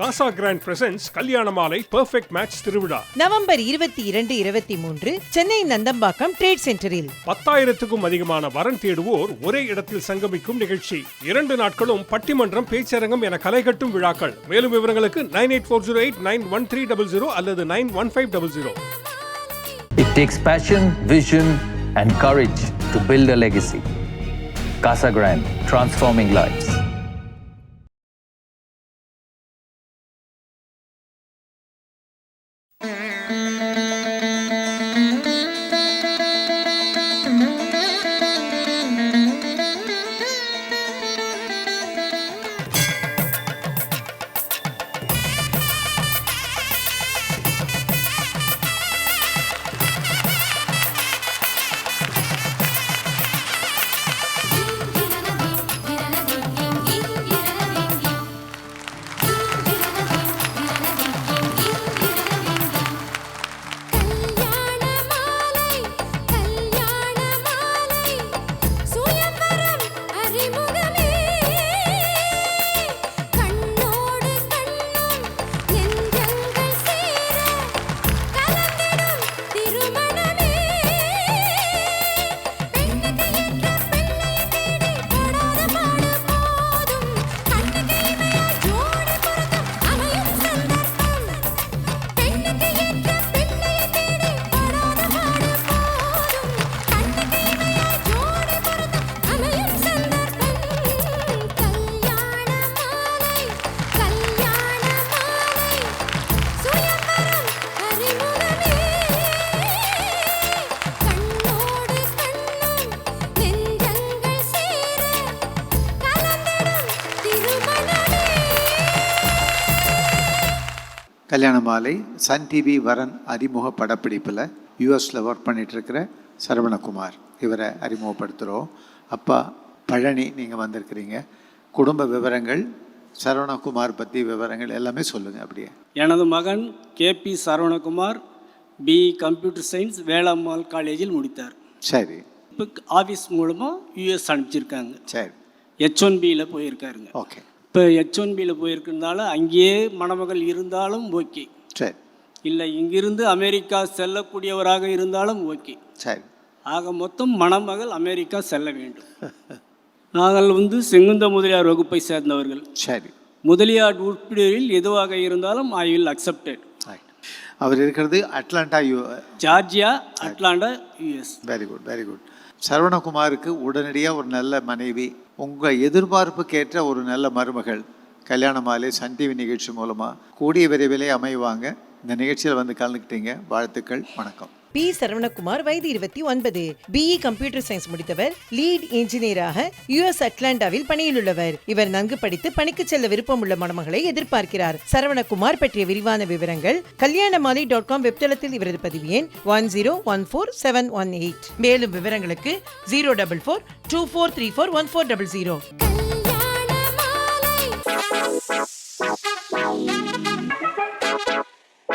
காசா grand presence கல்யாண மாலை perfect match திருவிழா. நவம்பர் இருபத்தி இரண்டு இருபத்தி மூன்று சென்னை நந்தம்பாக்கம் ட்ரேட் சென்டரில் பத்தாயிரத்துக்கும் அதிகமான வரன் தேடுவோர் ஒரே இடத்தில் சங்கமிக்கும் நிகழ்ச்சி. இரண்டு நாட்களும் பட்டிமன்றம் பேச்சரங்கம் என கலைகட்டும் விழாக்கள். மேலும் விவரங்களுக்கு nine eight four zero eight nine one three double zero அல்லது nine one five double zero. It takes passion, vision, and courage to build a legacy. Casa Grande, transforming lives. கல்யாண மாலை சன் டிவி வரன் அறிமுக படப்பிடிப்பில் யூஎஸில் work பண்ணிட்டு இருக்கிற சரவணகுமார். இவரை அறிமுகப்படுத்துகிறோம் அப்பா பழனி நீங்கள் வந்திருக்கிறீங்க. குடும்ப விவரங்கள் சரவணகுமார் பற்றி விவரங்கள் எல்லாமே சொல்லுங்கள் அப்படியே. எனது மகன் KP Saravanakumar B computer science Velammal காலேஜில் முடித்தார். சரி. இப்போ ஆஃபீஸ் மூலமாக யூஎஸ் அனுப்பிச்சிருக்காங்க. சரி. ஹெச் ஒன் பியில் போயிருக்காருங்க. ஓகே. இப்போ ஹெச் ஒன் பியில் போயிருக்கிறதுனால அங்கேயே மணமகள் இருந்தாலும் ஓகே. சரி. இல்லை இங்கிருந்து அமெரிக்கா செல்லக்கூடியவராக இருந்தாலும் ஓகே. சரி. ஆக மொத்தம் மணமகள் அமெரிக்கா செல்ல வேண்டும். நாங்கள் வந்து செங்குந்த முதலியார் வகுப்பை சேர்ந்தவர்கள். சரி. முதலியார் உறுப்பினரில் எதுவாக இருந்தாலும் ஐ வில் அக்செப்டட் ரைட் அவர் இருக்கிறது Atlanta U Georgia Atlanta US very good very good சரவணகுமாருக்கு உடனடியாக ஒரு நல்ல மனைவி உங்கள் எதிர்பார்ப்புக்கேற்ற ஒரு நல்ல மருமகள் கல்யாணமாலே சன் டிவி நிகழ்ச்சி மூலமாக கூடிய விரைவிலே அமைவாங்க. இந்த நிகழ்ச்சியில் வந்து கலந்துக்கிட்டீங்க. வாழ்த்துக்கள். வணக்கம். பி. சரவணகுமார் வயது இருபத்தி ஒன்பது. BE e. கம்ப்யூட்டர் சயின்ஸ் முடித்தவர். லீட் இன்ஜினியராக யுஎஸ் அட்லாண்டாவில் பணியிலுள்ளவர். இவர் நன்கு படித்து பணிக்கு செல்ல விருப்பமுள்ள மணமகளை எதிர்பார்க்கிறார். சரவணகுமார் பற்றிய விரிவான விவரங்கள் கல்யாணமாலை டாட் காம் வெப்தளத்தில் இவரது பதிவு எண் one zero one four seven one eight மேலும் விவரங்களுக்கு zero double four two four three four one four double zero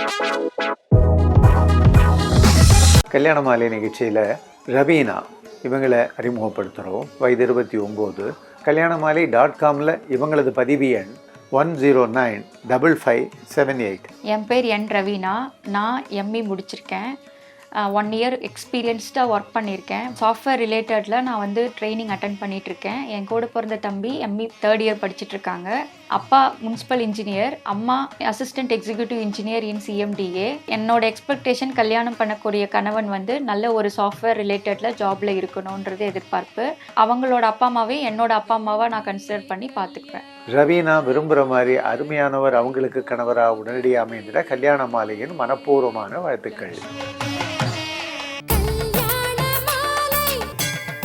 Thank you. கல்யாண மாலை நிகழ்ச்சியில் ரவீனா இவங்களை அறிமுகப்படுத்துகிறோம் வயது இருபத்தி ஒம்பது. கல்யாண மாலை டாட் காமில் இவங்களது பதிவு எண் one zero nine double five seven eight என் பேர் என் ரவீனா. நான் எம்இ முடிச்சிருக்கேன். ஒன் இயர் எக்ஸ்பீரியன்ஸ்டாக ஒர்க் பண்ணியிருக்கேன். சாஃப்ட்வேர் ரிலேட்டடில் நான் வந்து ட்ரைனிங் அட்டன் பண்ணிகிட்ருக்கேன் என் கூட பிறந்த தம்பி எம்இ தேர்ட் இயர் படிச்சுட்ருக்காங்க அப்பா முனிசிபல் இன்ஜினியர் அம்மா assistant executive engineer in CMDA என்னோட எக்ஸ்பெக்டேஷன் கல்யாணம் பண்ணக்கூடிய கணவன் வந்து நல்ல ஒரு சாஃப்ட்வேர் ரிலேட்டடில் ஜாபில் இருக்கணுன்றது எதிர்பார்ப்பு. அவங்களோட அப்பா அம்மாவே என்னோட அப்பா அம்மாவை நான் கன்சிடர் பண்ணி பார்த்துக்குவேன். ரவீனா விரும்புகிற மாதிரி அருமையானவர் அவங்களுக்கு கணவராக உடனடியாக அமைந்திட கல்யாண மாலையின் மனப்பூர்வமான வாழ்த்துக்கள்.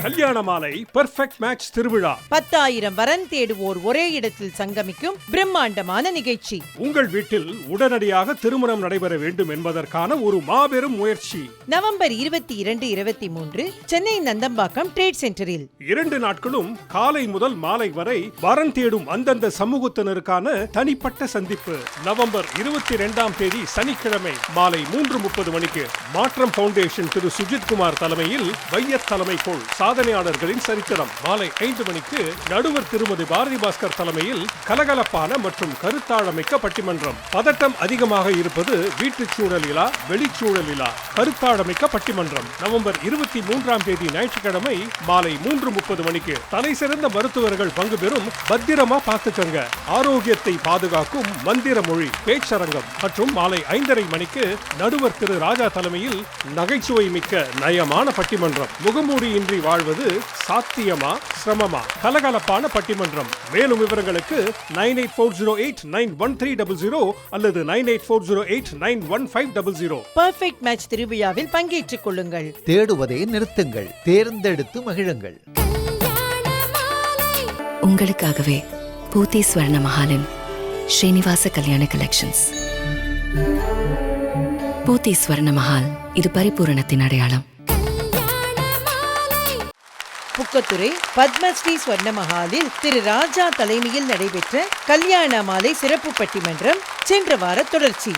கல்யாண மாலை பெர்ஃபெக்ட் மேட்ச் திருவிழா. பத்தாயிரம் வரன் தேடுவோர் ஒரே இடத்தில் சங்கமிக்கும் பிரம்மாண்டமான நிகழ்ச்சி. உங்கள் வீட்டில் உடனடியாக திருமணம் நடைபெற வேண்டும் என்பதற்கான ஒரு மாபெரும் முயற்சி. நவம்பர் இருபத்தி இரண்டு இருபத்தி மூன்று சென்னை நந்தம்பாக்கம் ட்ரேட் சென்டரில் இரண்டு நாட்களும் காலை முதல் மாலை வரை வரன் தேடும் அந்தந்த சமூகத்தினருக்கான தனிப்பட்ட சந்திப்பு. நவம்பர் இருபத்தி இரண்டாம் தேதி சனிக்கிழமை மாலை மூன்று முப்பது மணிக்கு மாற்றம் பவுண்டேஷன் திரு. சுஜித் குமார் தலைமையில் வையத் தலைமைக்குள் சாதனையாளர்களின் சரித்திரம். மாலை ஐந்து மணிக்கு நடுவர் திருமதி பாரதி பாஸ்கர் தலைமையில் கலகலப்பான மற்றும் கருத்தாழமிக்க பட்டிமன்றம். பதட்டம் அதிகமாக இருப்பது வீட்டு சூழலிலா வெளிச்சூழலிலா கருத்தாழமிக்க பட்டிமன்றம். நவம்பர் இருபத்தி மூன்றாம் தேதி ஞாயிற்றுக்கிழமை மாலை மூன்று முப்பது மணிக்கு தலை சிறந்த மருத்துவர்கள் பங்கு பெறும் பத்திரமா பார்த்துக்கங்க. ஆரோக்கியத்தை பாதுகாக்கும் மந்திர மொழி பேச்சரங்கம் மற்றும் மாலை ஐந்தரை மணிக்கு நடுவர் திரு ராஜா தலைமையில் நகைச்சுவை மிக்க நயமான பட்டிமன்றம். முகமூடியின்றி வாழ வாழ்வது சாத்தியமா சிரமமா? கலகலப்பான பட்டிமன்றம். மேலும் விவரங்களுக்கு nine eight four zero eight nine one three double zero அல்லது nine eight four zero eight nine one five double zero perfect match திருவிழாவில் பங்கேற்றுக் கொள்ளுங்கள். தேடுவதை நிறுத்துங்கள். தேர்ந்தெடுத்து மகிழுங்கள். கல்யாண மாலை உங்களுக்காகவே பூத்தி ஸ்வர்ண மஹாலின் ஸ்ரீனிவாச கல்யாண கலெக்ஷன்ஸ் பூத்தி ஸ்வர்ண மஹால் இது பரிபூரணத்தின் அடையாளம். புக்கத்துறை பத்மஸ்ரீ ஸ்வர்ண மஹாலில் திரு ராஜா தலைமையில் நடைபெற்ற கல்யாண மாலை சிறப்பு பட்டிமன்றம் சென்ற வார தொடர்ச்சி.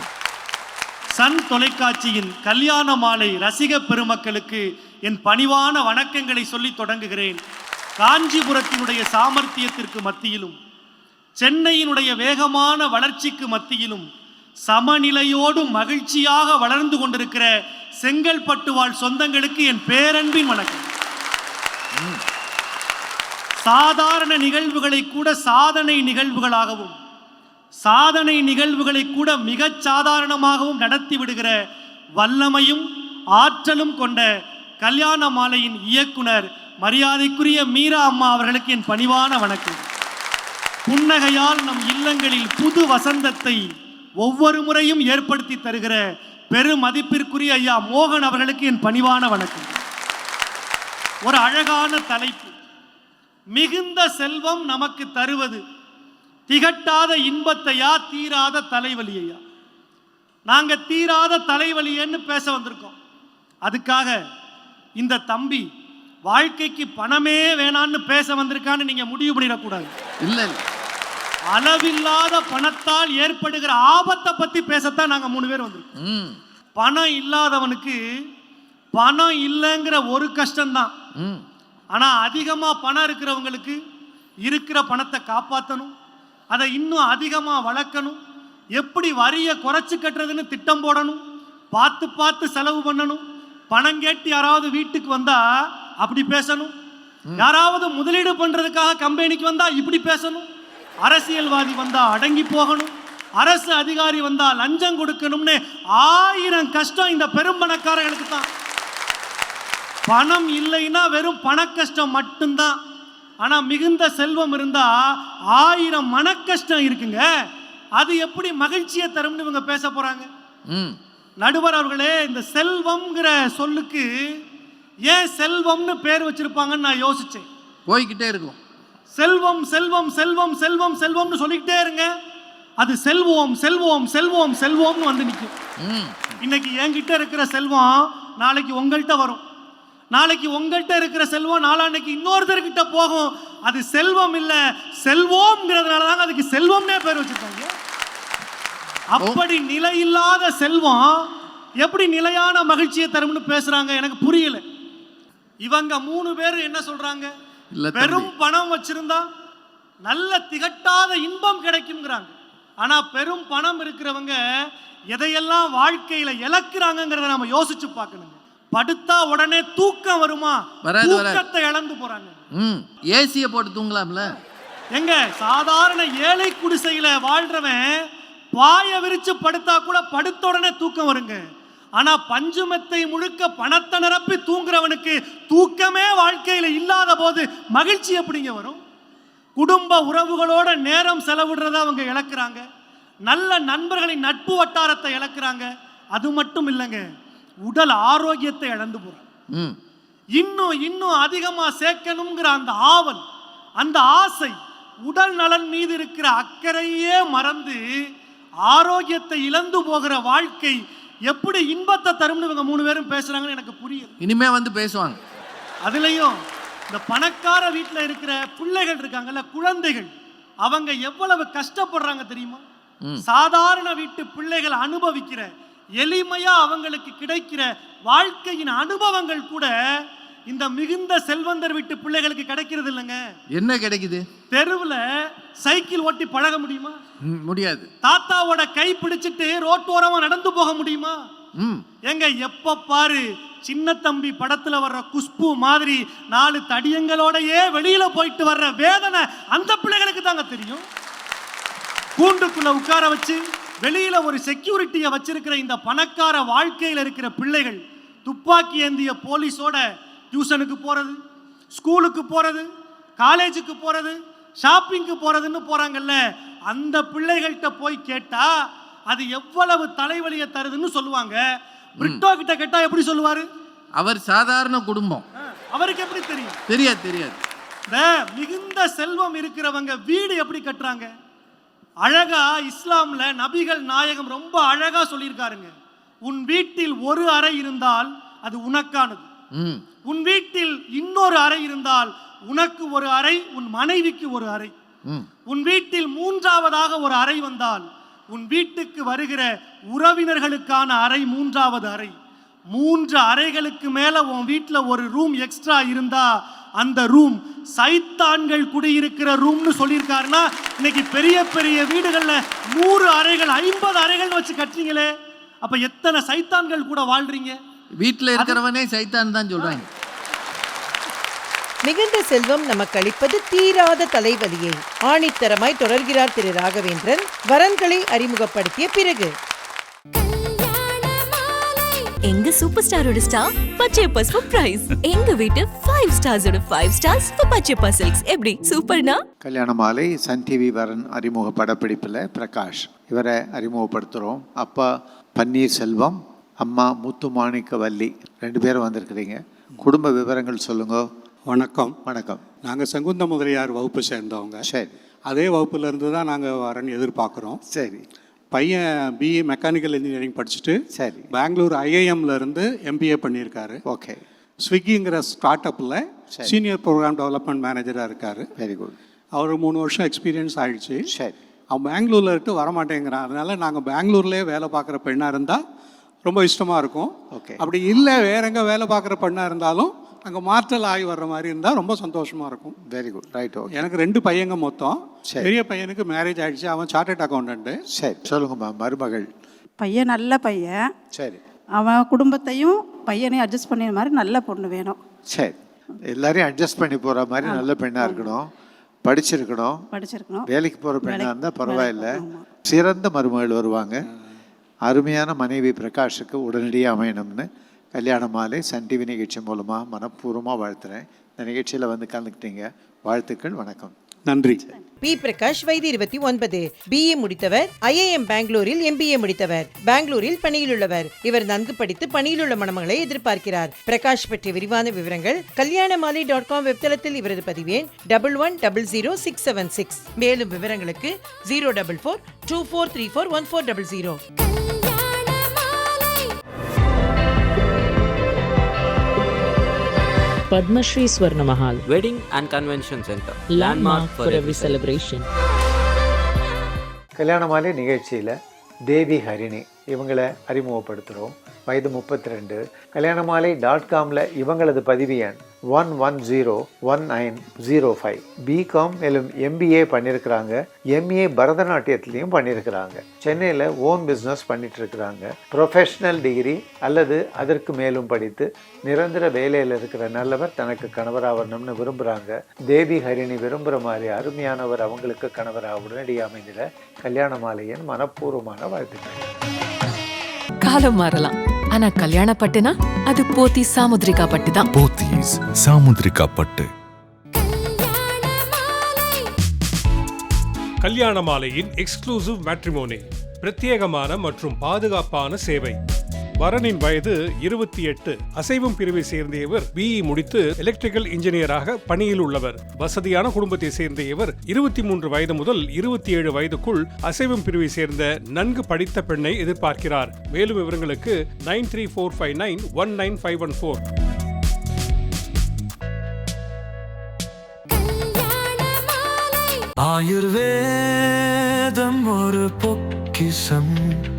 சன் தொலைக்காட்சியின் கல்யாண மாலை ரசிக பெருமக்களுக்கு என் பணிவான வணக்கங்களை சொல்லி தொடங்குகிறேன். காஞ்சிபுரத்தினுடைய சாமர்த்தியத்திற்கு மத்தியிலும் சென்னையினுடைய வேகமான வளர்ச்சிக்கு மத்தியிலும் சமநிலையோடு மகிழ்ச்சியாக வளர்ந்து கொண்டிருக்கிற செங்கல்பட்டு வாழ் சொந்தங்களுக்கு என் பேரன்பின் வணக்கம். சாதாரண நிகழ்வுகளை கூட சாதனை நிகழ்வுகளாகவும் சாதனை நிகழ்வுகளை கூட மிகச் சாதாரணமாகவும் நடத்தி விடுகிற வல்லமையும் ஆற்றலும் கொண்ட கல்யாண மாலையின் இயக்குனர் மரியாதைக்குரிய மீரா அம்மா அவர்களுக்கு என் பணிவான வணக்கம். புன்னகையால் நம் இல்லங்களில் புது வசந்தத்தை ஒவ்வொரு முறையும் ஏற்படுத்தி தருகிற பெருமதிப்பிற்குரிய ஐயா மோகன் அவர்களுக்கு என் பணிவான வணக்கம். ஒரு அழகான தலைப்பு. மிகுந்த செல்வம் நமக்கு தருவது திகட்டாத இன்பத்தையா தீராத தலைவலியையா? நாங்க தீராத தலைவலியன்னு பேச வந்திருக்கோம். அதுக்காக இந்த தம்பி வாழ்க்கைக்கு பணமே வேணான்னு பேச வந்திருக்கான்னு நீங்க முடிவு பண்ணிடக்கூடாது. இல்ல அளவில்லாத பணத்தால் ஏற்படுகிற ஆபத்தை பத்தி பேசத்தான் நாங்க மூணு பேர் வந்திருக்கோம். பணம் இல்லாதவனுக்கு பணம் இல்லைங்கிற ஒரு கஷ்டம்தான். ம். ஆனா அதிகமா பணம் இருக்கிறவங்களுக்கு இருக்கிற பணத்தை காப்பாற்றணும் அதை இன்னும் அதிகமா வளர்க்கணும். எப்படி வரியை குறைச்சு கட்டுறதுன்னு திட்டம் போடணும். பார்த்து பார்த்து செலவு பண்ணணும். பணம் கேட்டு யாராவது வீட்டுக்கு வந்தா அப்படி பேசணும். யாராவது முதலீடு பண்றதுக்காக கம்பெனிக்கு வந்தா இப்படி பேசணும். அரசியல்வாதி வந்தா அடங்கி போகணும். அரசு அதிகாரி வந்தா லஞ்சம் கொடுக்கணும்னு ஆயிரம் கஷ்டம் இந்த பெரும் பணக்காரர்களுக்கு தான். பணம் இல்லைன்னா வெறும் பண கஷ்டம் மட்டும்தான். ஆனா மிகுந்த செல்வம் இருந்தா ஆயிரம் மனக்கஷ்டம் இருக்குங்க. அது எப்படி மகிழ்ச்சியை தரும்னு இவங்க பேச போறாங்க. ம். நடுவர் அவர்களே இந்த செல்வம்ங்கிற சொல்லுக்கு ஏன் செல்வம்னு பேர் வச்சிருப்பாங்கன்னு நான் யோசிச்சேன். போய்கிட்டே இருக்கும். செல்வம் செல்வம் செல்வம் செல்வம் செல்வம்னு சொல்லிக்கிட்டே இருங்க. அது செல்வோம் செல்வோம் செல்வோம் செல்வோம்னு வந்து நிற்கும் ம். இன்னைக்கு என்கிட்ட இருக்கிற செல்வம் நாளைக்கு உங்கள்கிட்ட வரும். நாளைக்கு உங்கள்கிட்ட இருக்கிற செல்வம் நாளான்னைக்கு இன்னொருத்தர்கிட்ட போகும். அது செல்வம் இல்ல செல்வோம்ங்கிறதுனால தாங்க அதுக்கு செல்வம்னே பேர் வச்சிருக்காங்க. அப்படி நிலையில்லாத செல்வம் எப்படி நிலையான மகிழ்ச்சியை தரும்னு பேசுறாங்க? எனக்கு புரியல. இவங்க மூணு பேர் என்ன சொல்றாங்க. பெரும் பணம் வச்சிருந்தா நல்ல திகட்டாத இன்பம் கிடைக்கும்ங்கிறாங்க. ஆனா பெரும் பணம் இருக்கிறவங்க எதையெல்லாம் வாழ்க்கையில இழக்கிறாங்கங்கிறத நாம யோசிச்சு பார்க்கணுங்க. படுத்தா உடனே தூக்கம் வருமா. தூக்கத்தை இழந்து போறாங்க. ம் ஏசியை போட்டு தூங்கலாம்ல? எங்க? சாதாரண ஏழை குடிசையில வாழ்றவன் பாய விரிச்சு படுத்தா கூட படுத்த உடனே தூக்கம் வருங்க. ஆனா பஞ்சுமெத்தை முழுக்க பணத்தை நிரப்பி தூங்குறவனுக்கு தூக்கமே வாழ்க்கையில இல்லாத போது மகிழ்ச்சி எப்படிங்க வரும்? குடும்ப உறவுகளோட நேரம் செலவிடுறத அவங்க இழக்கிறாங்க. நல்ல நண்பர்களின் நட்பு வட்டாரத்தை இழக்கிறாங்க. அது மட்டும் இல்லைங்க. உடல் ஆரோக்கியத்தை இழந்து போறாங்க ம். இன்னும் இன்னும் அதிகமா சேர்க்கணுங்கிற அந்த ஆவல் அந்த ஆசை உடல் நலன் மீது இருக்கிற அக்கறையே மறந்து ஆரோக்கியத்தை இழந்து போகிற வாழ்க்கை எப்படி இன்பத்தை தரும்னு இவங்க மூணு பேரும் பேசுறாங்கன்னு எனக்கு புரியுது இனிமே வந்து பேசுவாங்க. அதுலயும் இந்த பணக்கார வீட்டில் இருக்கிற பிள்ளைகள் இருக்காங்கல்ல குழந்தைகள் அவங்க எவ்வளவு கஷ்டப்படுறாங்க தெரியுமா? சாதாரண வீட்டு பிள்ளைகள் அனுபவிக்கிற எளிமையா அவங்களுக்கு கிடைக்கிற வாழ்க்கையின் அனுபவங்கள் கூட இந்த மிகுந்த செல்வந்தர் வீட்டு பிள்ளைகளுக்கு கிடைக்கிறது இல்லைங்க. என்ன கிடைக்குது? தெருவில் சைக்கிள் ஓட்டி பழக முடியுமா? முடியாது. தாத்தாவோட கை பிடிச்சிட்டு ரோட்டோரமா நடந்து போக முடியுமா? ம். எங்க எப்ப பாரு சின்ன தம்பி படத்துல வர்ற குஷ்பு மாதிரி நாலு தடியங்களோடயே வெளியில போயிட்டு வர்ற வேதனை அந்த பிள்ளைகளுக்கு தாங்க தெரியும். கூண்டுக்குள்ள உட்கார வச்சு வெளியில ஒரு செக்யூரிட்டியை வச்சிருக்கிற இந்த பணக்கார வாழ்க்கையில இருக்கிற பிள்ளைகள் துப்பாக்கி ஏந்திய போலீஸோட டியூஷனுக்கு போறது ஸ்கூலுக்கு போறது காலேஜுக்கு போறது ஷாப்பிங்க்கு போறதுன்னு போறாங்கல்ல அந்த பிள்ளைகள்கிட்ட போய் கேட்டா அது எவ்வளவு தலைவலியை தருதுன்னு சொல்லுவாங்க. பிரிட்டோ கிட்ட கேட்டா எப்படி சொல்லுவாரு? அவர் சாதாரண குடும்பம். அவருக்கு எப்படி தெரியும்? தெரியாது தெரியாது. மிகுந்த செல்வம் இருக்கிறவங்க வீடு எப்படி கட்டுறாங்க? அழகா இஸ்லாம்ல நபிகள் நாயகம் ரொம்ப அழகா சொல்லியிருக்காருங்க. உன் வீட்டில் ஒரு அறை இருந்தால் அது உனக்கானது. உன் வீட்டில் இன்னொரு அறை இருந்தால் உனக்கு ஒரு அறை உன் மனைவிக்கு ஒரு அறை. உன் வீட்டில் மூன்றாவதாக ஒரு அறை வந்தால் உன் வீட்டுக்கு வருகிற உறவினர்களுக்கான அறை மூன்றாவது அறை. மூன்று அறைகளுக்கு மேல உன் வீட்டில் ஒரு ரூம் எக்ஸ்ட்ரா இருந்தா அந்த ரூம் சைத்தான்கள் குடியிருக்கிற ரூம்னு சொல்லியிருக்காருன்னா இன்னைக்கு பெரிய பெரிய வீடுகள்ல நூறு அறைகள் ஐம்பது அறைகள் வச்சு கட்டுறீங்களே. அப்ப எத்தனை சைத்தான்கள் கூட வாழ்றீங்க? வீட்டில் இருக்கிறவனே சைத்தான் தான் சொல்றாங்க. மிகுந்த செல்வம் நமக்கு அளிப்பது தீராத தலைவலியை. ஆணித்தரமாய் தொடர்கிறார் திரு ராகவேந்திரன். வரன்களை அறிமுகப்படுத்திய பிறகு. எங்க சூப்பர் ஸ்டாரோட ஸ்டார் பச்சையப்பா ஃபார் பிரைஸ் எங்க வீட்டு five ஸ்டார்ஸோட five stars for Pachaiyappa silks எப்படி? சூப்பர்னா? கல்யாண மாலை சன் டிவி வரன் அறிமுக படப்பிடிப்பில் பிரகாஷ். இவரை அறிமுகப்படுத்துகிறோம் அப்பா பன்னீர் செல்வம் அம்மா முத்துமாணிக்க வள்ளி ரெண்டு பேரும் வந்திருக்கிறீங்க. குடும்ப விவரங்கள் சொல்லுங்க. வணக்கம். வணக்கம். நாங்கள் செங்குந்த முதலியார் வகுப்பு சேர்ந்தவங்க. சரி. அதே வகுப்புல இருந்து தான் நாங்கள் வரன்னு எதிர்பார்க்குறோம். சரி. பையன் பிஇ மெக்கானிக்கல் இன்ஜினியரிங் படிச்சுட்டு சரி. பெங்களூர் ஐஐஎம்ல இருந்து எம்பிஏ பண்ணியிருக்காரு. ஓகே. ஸ்விக்கிங்கிற ஸ்டார்ட் அப்பில். சீனியர் ப்ரோக்ராம் டெவலப்மெண்ட் மேனேஜராக இருக்கார். வெரி குட் அவர் மூணு வருஷம் எக்ஸ்பீரியன்ஸ் ஆயிடுச்சு. சரி. அவன் பெங்களூர்ல இருந்து வரமாட்டேங்கிறான். அதனால நாங்கள் பெங்களூர்லேயே வேலை பார்க்குற பெண்ணாக இருந்தால் ரொம்ப இஷ்டமாக இருக்கும். Okay. அப்படி இல்லை வேற எங்கே வேலை பார்க்குற பெண்ணாக இருந்தாலும் அங்கே மாற்றல் ஆகி வர்ற மாதிரி இருந்தால் ரொம்ப சந்தோஷமாக இருக்கும். வெரி குட் ரைட் ஓகே எனக்கு ரெண்டு பையங்க மொத்தம். சரி. பெரிய பையனுக்கு மேரேஜ் ஆயிடுச்சு அவன் சார்ட்டர்ட் அக்கௌண்டன்ட்டு சரி சொல்லுங்கம்மா மருமகள். பையன் நல்ல பையன். சரி. அவன் குடும்பத்தையும் பையனையும் அட்ஜஸ்ட் பண்ணிற மாதிரி நல்ல பொண்ணு வேணும். சரி. எல்லாரையும் அட்ஜஸ்ட் பண்ணி போகிற மாதிரி நல்ல பெண்ணாக இருக்கணும். படிச்சிருக்கணும். படிச்சிருக்கணும். வேலைக்கு போகிற பெண்ணாக இருந்தால் பரவாயில்ல. சிறந்த மருமகள் வருவாங்க. அருமையான மனைவி பிரகாஷுக்கு உடனடியாக அமையணும்னு கல்யாண மாலை சன் டிவி நிகழ்ச்சி மூலமாக மனப்பூர்வமாக வாழ்த்துறேன். இந்த நிகழ்ச்சியில் வந்து கலந்துக்கிட்டீங்க. வாழ்த்துக்கள் வணக்கம். நன்றி. பி பிரகாஷ் வயது இருபத்தி ஒன்பது. பிஇ முடித்தவர். ஐஐஎம் பெங்களூரில் எம்பிஏ முடித்தவர். பெங்களூரில் பணியிலுள்ளவர் இவர் நன்கு படித்து பணியிலுள்ள மணமகளை எதிர்பார்க்கிறார். பிரகாஷ் பற்றிய விரிவான விவரங்கள் கல்யாணமாலை டாட் காம் வெப்தளத்தில் இவரது பதிவேன் double one double zero six seven six மேலும் விவரங்களுக்கு zero double four two four three four one four double zero Padmashri Swarna Mahal, wedding and convention centre landmark for every celebration. கல்யாண மாலை நிகழ்ச்சியில் தேவி ஹரிணி இவங்களை அறிமுகப்படுத்துகிறோம் வயது முப்பத்தி ரெண்டு கல்யாண மாலை டாட் காமில் இவங்களது பதிவு எண் one one zero one nine zero five BCom மேலும் எம்பிஏ பண்ணியிருக்கிறாங்க எம்ஏ பரதநாட்டியத்துலேயும் பண்ணியிருக்கிறாங்க சென்னையில் ஓன் பிஸ்னஸ் பண்ணிட்டு இருக்கிறாங்க ப்ரொஃபஷனல் டிகிரி அல்லது அதற்கு மேலும் படித்து நிரந்தர வேலையில் இருக்கிற நல்லவர் தனக்கு கணவராகணும்னு விரும்புகிறாங்க தேவி ஹரிணி விரும்புகிற மாதிரி அருமையானவர் அவங்களுக்கு கணவராக உடனடியாக அமைந்திட கல்யாண மாலையின் மனப்பூர்வமான வாழ்த்துக்கள். காலம் மாறலாம். ஆனா கல்யாண பட்டுனா அது போத்தி சாமுத்ரிகா பட்டு தான். போத்தீஸ் சாமுத்ரிகா பட்டு. கல்யாண மாலையின் எக்ஸ்க்ளூசிவ் மேட்ரிமோனி பிரத்யேகமான மற்றும் பாதுகாப்பான சேவை. வரனின் வயது இருபத்தி எட்டு. அசைவம் பிரிவை சேர்ந்த இவர் பிஇ முடித்து எலக்ட்ரிக்கல் இன்ஜினியராக பணியில் உள்ளவர். வசதியான குடும்பத்தை சேர்ந்த இவர் இருபத்தி மூன்று வயது முதல் இருபத்தி ஏழு வயதுக்குள் அசைவம் பிரிவை சேர்ந்த நன்கு படித்த பெண்ணை எதிர்பார்க்கிறார். மேலும் விவரங்களுக்கு nine three four five nine one nine five one four. ஆயுர்வேதம் ஒரு பொக்கிசம்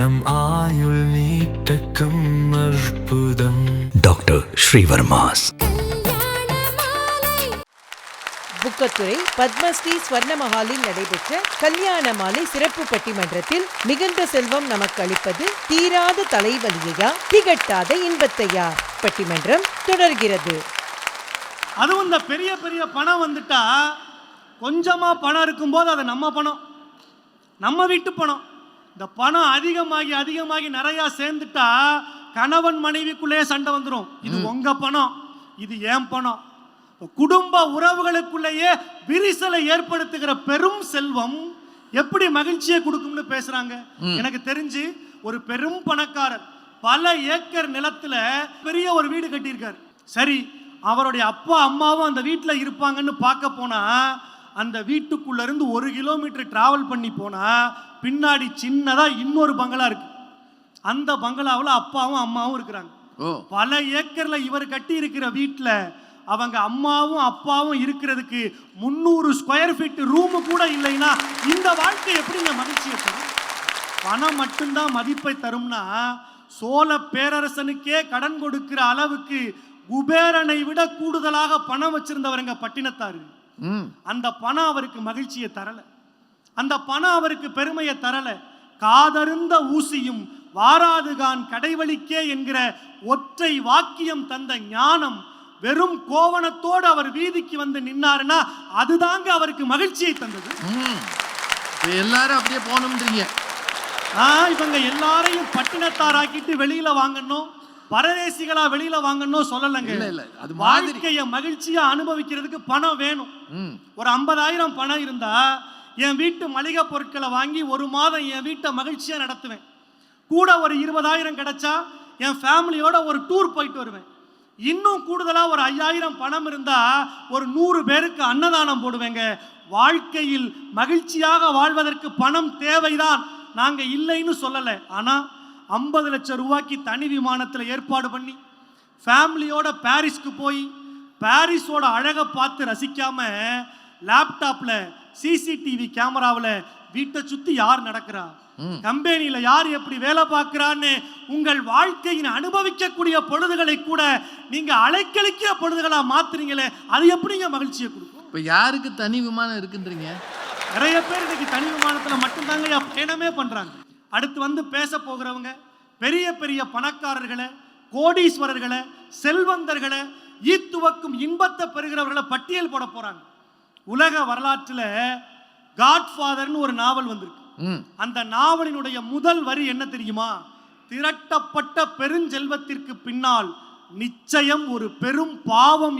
நம் ஆயுள் நீட்டக்கும் அற்புதம். டாக்டர் ஸ்ரீவர்மாஸ். புக்கத்துறை பத்மஸ்ரீ ஸ்வர்ண மஹாலில் நடைபெற்ற கல்யாண மாலை சிறப்பு பட்டிமன்றத்தில் மிகுந்த செல்வம் நமக்கு அளிப்பது தீராத தலைவலியையா திகட்டாத இன்பத்தையா? பட்டிமன்றம் தொடர்கிறது. அதுவும் இந்த பெரிய பெரிய பணம் வந்துட்டா கொஞ்சமாக பணம் இருக்கும்போது அது நம்ம பணம். நம்ம வீட்டு பணம். இந்த பணம் அதிகமாகி அதிகமாகி நிறையா சேர்ந்துட்டா கணவன் மனைவிக்குள்ளேயே சண்டை வந்துடும் இது உங்க பணம் இது ஏன் பணம். குடும்ப உறவுகளுக்குள்ளேயே விரிசலை ஏற்படுத்துகிற பெரும் செல்வம் எப்படி மகிழ்ச்சியை கொடுக்கும்னு பேசுறாங்க? எனக்கு தெரிஞ்சு ஒரு பெரும் பணக்காரர் பல ஏக்கர் நிலத்துல பெரிய ஒரு வீடு கட்டியிருக்காரு. சரி அவருடைய அப்பா அம்மாவும் அந்த வீட்டில் இருப்பாங்கன்னு பார்க்க போனா அந்த வீட்டுக்குள்ள இருந்து ஒரு கிலோமீட்டர் டிராவல் பண்ணி போனா பின்னாடி சின்னதா இன்னொரு பங்களா இருக்கு. அந்த பங்களாவில் அப்பாவும் அம்மாவும் இருக்கிறாங்க. பல ஏக்கர்ல இவர் கட்டி இருக்கிற வீட்டில் அவங்க அம்மாவும் அப்பாவும் இருக்கிறதுக்கு முந்நூறு ஸ்கொயர் ஃபீட் ரூமு கூட இல்லைன்னா இந்த வாழ்க்கை எப்படிங்க மகிழ்ச்சியை தரும்? பணம் மட்டும்தான் மதிப்பை தரும்னா சோழ பேரரசனுக்கே கடன் கொடுக்கிற அளவுக்கு குபேரனை விட கூடுதலாக பணம் வச்சிருந்தவருங்க பட்டினத்தாரு. அந்த பணம் அவருக்கு மகிழ்ச்சியை தரல. அந்த பணம் அவருக்கு பெருமையை தரல. காதருந்த ஊசியும் வாராதுகான் கடைவழிக்கே என்கிற ஒற்றை வாக்கியம் தந்த ஞானம் வெறும் கோவணத்தோடு அவர் வீதிக்கு வந்து நின்னாருன்னா அதுதாங்க அவருக்கு மகிழ்ச்சியை தந்தது. எல்லாரும் அப்படியே போகணுன்றீங்க ஆ இவங்க எல்லாரையும் பட்டினத்தாராக்கிட்டு வெளியில வாங்கணும். பரதேசிகளா வெளியில வாங்கணும் சொல்லலைங்க. இல்ல, இல்ல, அது. வாழ்க்கைய மகிழ்ச்சியா அனுபவிக்கிறதுக்கு பணம் வேணும். ஒரு ஐம்பதாயிரம் பணம் இருந்தா என் வீட்டு மளிகை பொருட்களை வாங்கி ஒரு மாதம் என் வீட்டை மகிழ்ச்சியா நடத்துவேன். கூட ஒரு இருபதாயிரம் கிடைச்சா என் ஃபேமிலியோட ஒரு டூர் போயிட்டு வருவேன். இன்னும் கூடுதலா ஒரு ஐயாயிரம் பணம் இருந்தா ஒரு நூறு பேருக்கு அன்னதானம் போடுவேங்க. வாழ்க்கையில் மகிழ்ச்சியாக வாழ்வதற்கு பணம் தேவைதான். நாங்க இல்லைன்னு சொல்லலை. ஆனா ஐம்பது லட்சம் ரூபாய்க்கு தனி விமானத்தில் ஏற்பாடு பண்ணி ஃபேமிலியோட பாரிஸ்க்கு போய் பாரிஸோட அழகை பார்த்து ரசிக்காம லேப்டாப்ல சிசிடிவி கேமராவில் வீட்டை சுத்தி யார் நடக்கிறா? கம்பெனியில யார் எப்படி வேலை பார்க்கிறான்னு உங்கள் வாழ்க்கையின் அனுபவிக்கக்கூடிய பொழுதுகளை கூட நீங்க அலைக்கழிக்கிற பொழுதுகளா மாத்துறீங்களே அது எப்படிங்க மகிழ்ச்சியை கொடுக்கும்? இப்போ யாருக்கு தனி விமானம் இருக்குன்றீங்க? நிறைய பேர் இன்னைக்கு தனி விமானத்துல மட்டும்தாங்க பயணமே பண்றாங்க. அடுத்து வந்து பேச போகிறவங்க பெரிய பெரிய பணக்காரர்களை கோடீஸ்வரர்களை செல்வந்தர்களை ஈத்துவக்கும் இன்பத்தை பெறுகிறவர்களை பட்டியல் போட போறாங்க. உலக வரலாற்றுல காட்ஃபாதர்னு ஒரு நாவல் வந்திருக்கு. அந்த நாவலினுடைய முதல் வரி என்ன தெரியுமா? திரட்டப்பட்ட பெருஞ்செல்வத்திற்கு பின்னால் நிச்சயம் ஒரு பெரும் பாவம்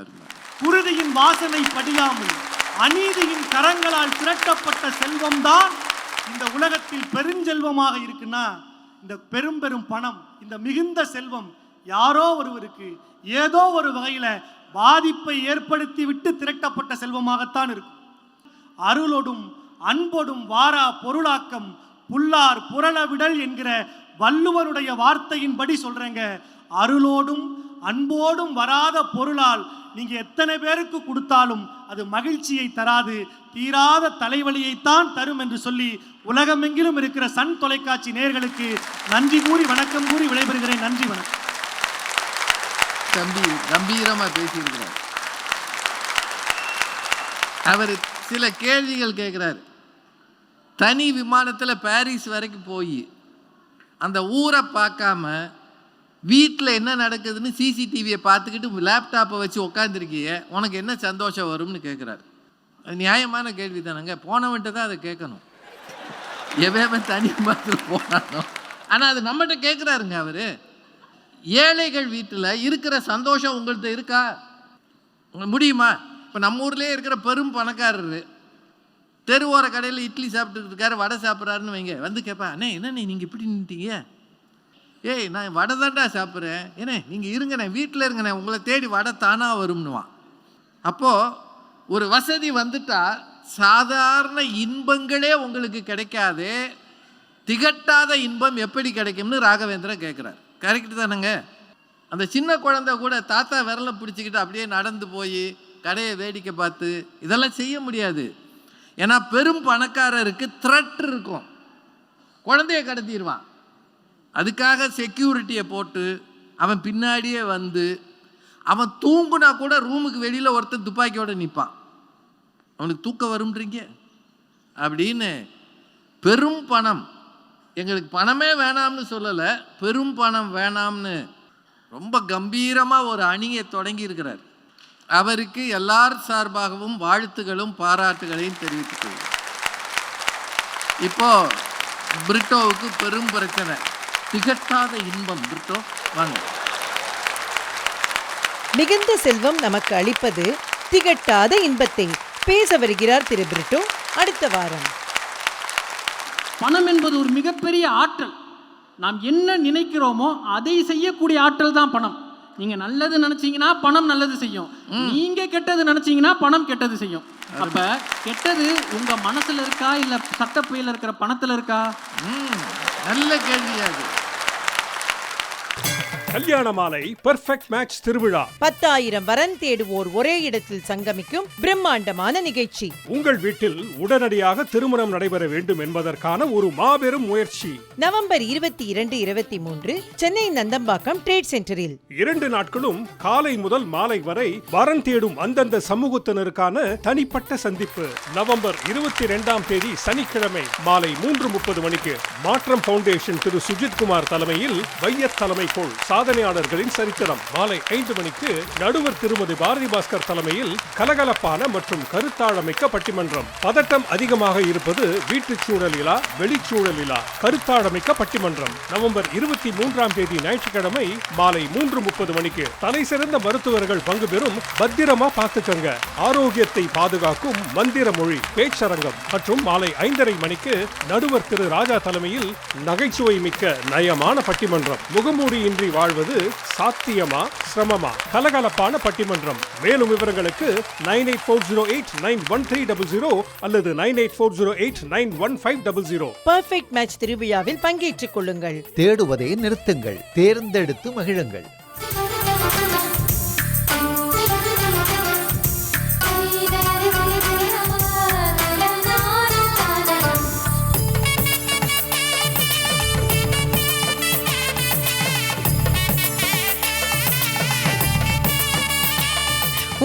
அருமை. குருதியின் வாசனை படியாமல் அநீதியின் கரங்களால் திரட்டப்பட்ட செல்வம்தான் இந்த உலகத்தில் பெருஞ்செல்வமாக இருக்குன்னா இந்த பெரும் பெரும் பணம் இந்த மிகுந்த செல்வம் யாரோ ஒருவருக்கு ஏதோ ஒரு வகையில் பாதிப்பை ஏற்படுத்தி விட்டு திரட்டப்பட்ட செல்வமாகத்தான் இருக்கும். அருளோடும் அன்போடும் வாரா பொருளாக்கம் புல்லார் புரளவிடல் என்கிற வள்ளுவருடைய வார்த்தையின்படி சொல்றேங்க. அருளோடும் அன்போடும் வராத பொருளால் நீங்க எத்தனை பேருக்கு கொடுத்தாலும் அது மகிழ்ச்சியை தராது. தீராத தலைவலியைத்தான் தரும் என்று சொல்லி உலகமெங்கிலும் இருக்கிற சன் தொலைக்காட்சி நேர்களுக்கு நன்றி கூறி வணக்கம் கூறி விடைபெறுகிறேன். நன்றி வணக்கம். தம்பி கம்பீரமா பேசியிருக்கிறார். அவர் சில கேள்விகள் கேட்குறாரு. தனி விமானத்தில் பாரிஸ் வரைக்கும் போய் அந்த ஊரை பார்க்காம வீட்டில் என்ன நடக்குதுன்னு சிசிடிவியை பார்த்துக்கிட்டு லேப்டாப்பை வச்சு உட்காந்துருக்கிய உனக்கு என்ன சந்தோஷம் வரும்னு கேட்குறாரு அது நியாயமான கேள்வி தானேங்க போனவன்ட்டு தான் அதை கேட்கணும். எவன் தனி பார்த்து போனானோ. ஆனால் அது நம்மகிட்ட கேட்குறாருங்க அவர். ஏழைகள் வீட்டில் இருக்கிற சந்தோஷம் உங்கள்கிட்ட இருக்கா? முடியுமா? இப்போ நம்ம ஊர்லேயே இருக்கிற பெரும் பணக்காரர் தெருவோர கடையில் இட்லி சாப்பிட்டுட்டு இருக்காரு வடை சாப்பிட்றாருன்னு வைங்க. வந்து கேட்பா அண்ணே என்னண்ணே நீங்கள் இப்படி நின்ட்டீங்க ஏய் நான் வடை தாண்டா சாப்பிட்றேன். ஏன்னே நீங்கள் இருங்கண்ணே வீட்டில் இருங்கண்ணே உங்களை தேடி வடை தானாக வரும்னுவான். அப்போது ஒரு வசதி வந்துட்டா சாதாரண இன்பங்களே உங்களுக்கு கிடைக்காது. திகட்டாத இன்பம் எப்படி கிடைக்கும்னு ராகவேந்திரன் கேட்குறார் கரெக்டு தானேங்க? அந்த சின்ன குழந்தை கூட தாத்தா விரலை பிடிச்சிக்கிட்டு அப்படியே நடந்து போய் கடையை வேடிக்கை பார்த்து இதெல்லாம் செய்ய முடியாது. ஏன்னா பெரும் பணக்காரருக்கு த்ரெட் இருக்கும். குழந்தைய கடத்திடுவான். அதுக்காக செக்யூரிட்டியை போட்டு அவன் பின்னாடியே வந்து அவன் தூங்குனா கூட ரூமுக்கு வெளியில் ஒருத்தன் துப்பாக்கியோட நிற்பான் அவனுக்கு தூக்கம் வரும்ன்றீங்க? அப்படின்னு பெரும் பணம். எங்களுக்கு பணமே வேணாம்னு சொல்லலை பெரும் பணம் வேணாம்னு ரொம்ப கம்பீரமாக ஒரு அணியை தொடங்கி இருக்கிறார். அவருக்கு எல்லார் சார்பாகவும் வாழ்த்துகளும் பாராட்டுகளையும் தெரிவித்துக் இப்போ பிரிட்டோவுக்கு பெரும் பிரச்சனை. திகட்டாத இன்பம் பிரிட்டோ வாங்க. மிகுந்த செல்வம் நமக்கு அளிப்பது திகட்டாத இன்பத்தை பேச வருகிறார் திரு பிரிட்டோ அடுத்த வாரம். பணம் என்பது ஒரு மிகப்பெரிய ஆற்றல். நாம் என்ன நினைக்கிறோமோ அதை செய்யக்கூடிய ஆற்றல் தான் பணம். நீங்க நல்லது நினைச்சீங்கன்னா பணம் நல்லது செய்யும். நீங்க கெட்டது நினைச்சீங்கன்னா பணம் கெட்டது செய்யும். அப்ப கெட்டது உங்க மனசுல இருக்கா இல்ல சட்டப்பையில இருக்கிற பணத்துல இருக்கா? நல்ல கேள்வியாது கல்யாண மாலை பெர்ஃபெக்ட் மேட்ச் திருவிழா. பத்தாயிரம் வரன் தேடுவோர் ஒரே இடத்தில் சங்கமிக்கும் பிரம்மாண்டமான நிகழ்ச்சி. உங்கள் வீட்டில் உடனடியாக திருமணம் நடைபெற வேண்டும் என்பதற்கான ஒரு மாபெரும் முயற்சி. நவம்பர் இருபத்தி இரண்டு இருபத்தி மூன்று சென்னை நந்தம்பாக்கம் ட்ரேட் சென்டரில் இரண்டு நாட்களும் காலை முதல் மாலை வரை வரன் தேடும் அந்தந்த சமூகத்தினருக்கான தனிப்பட்ட சந்திப்பு. நவம்பர் இருபத்தி இரண்டாம் தேதி சனிக்கிழமை மாலை மூன்று முப்பது மணிக்கு மாற்றம் பவுண்டேஷன் திரு. சுஜித் குமார் தலைமையில் வையத் தலைமைக்குள் சாதனையாளர்களின் சரித்திரம். மாலை ஐந்து மணிக்கு நடுவர் திருமதி பாரதி பாஸ்கர் தலைமையில் கலகலப்பான மற்றும் கருத்தாழமிக்க பட்டிமன்றம். பதட்டம் அதிகமாக இருப்பது வீட்டுச் சூழலிலா வெளிச்சூழலிலா கருத்தாழமிக்க பட்டிமன்றம். நவம்பர் இருபத்தி மூன்றாம் தேதி ஞாயிற்றுக்கிழமை மாலை மூன்று முப்பது மணிக்கு தலை சிறந்த மருத்துவர்கள் பங்கு பெறும் பத்திரமா பார்த்துக்கங்க. ஆரோக்கியத்தை பாதுகாக்கும் மந்திர மொழி பேச்சரங்கம் மற்றும் மாலை ஐந்தரை மணிக்கு நடுவர் திரு ராஜா தலைமையில் நகைச்சுவை மிக்க நயமான பட்டிமன்றம். முகமூடியின்றி வாழ வாழ்வது சாத்தியமா சிரமமா? கலகலப்பான பட்டிமன்றம். மேலும் விவரங்களுக்கு nine eight four zero eight nine one three double zero அல்லது nine eight four zero eight nine one five double zero perfect match திருவிழாவில் பங்கேற்றுக் கொள்ளுங்கள். தேடுவதை நிறுத்துங்கள். தேர்ந்தெடுத்து மகிழுங்கள்.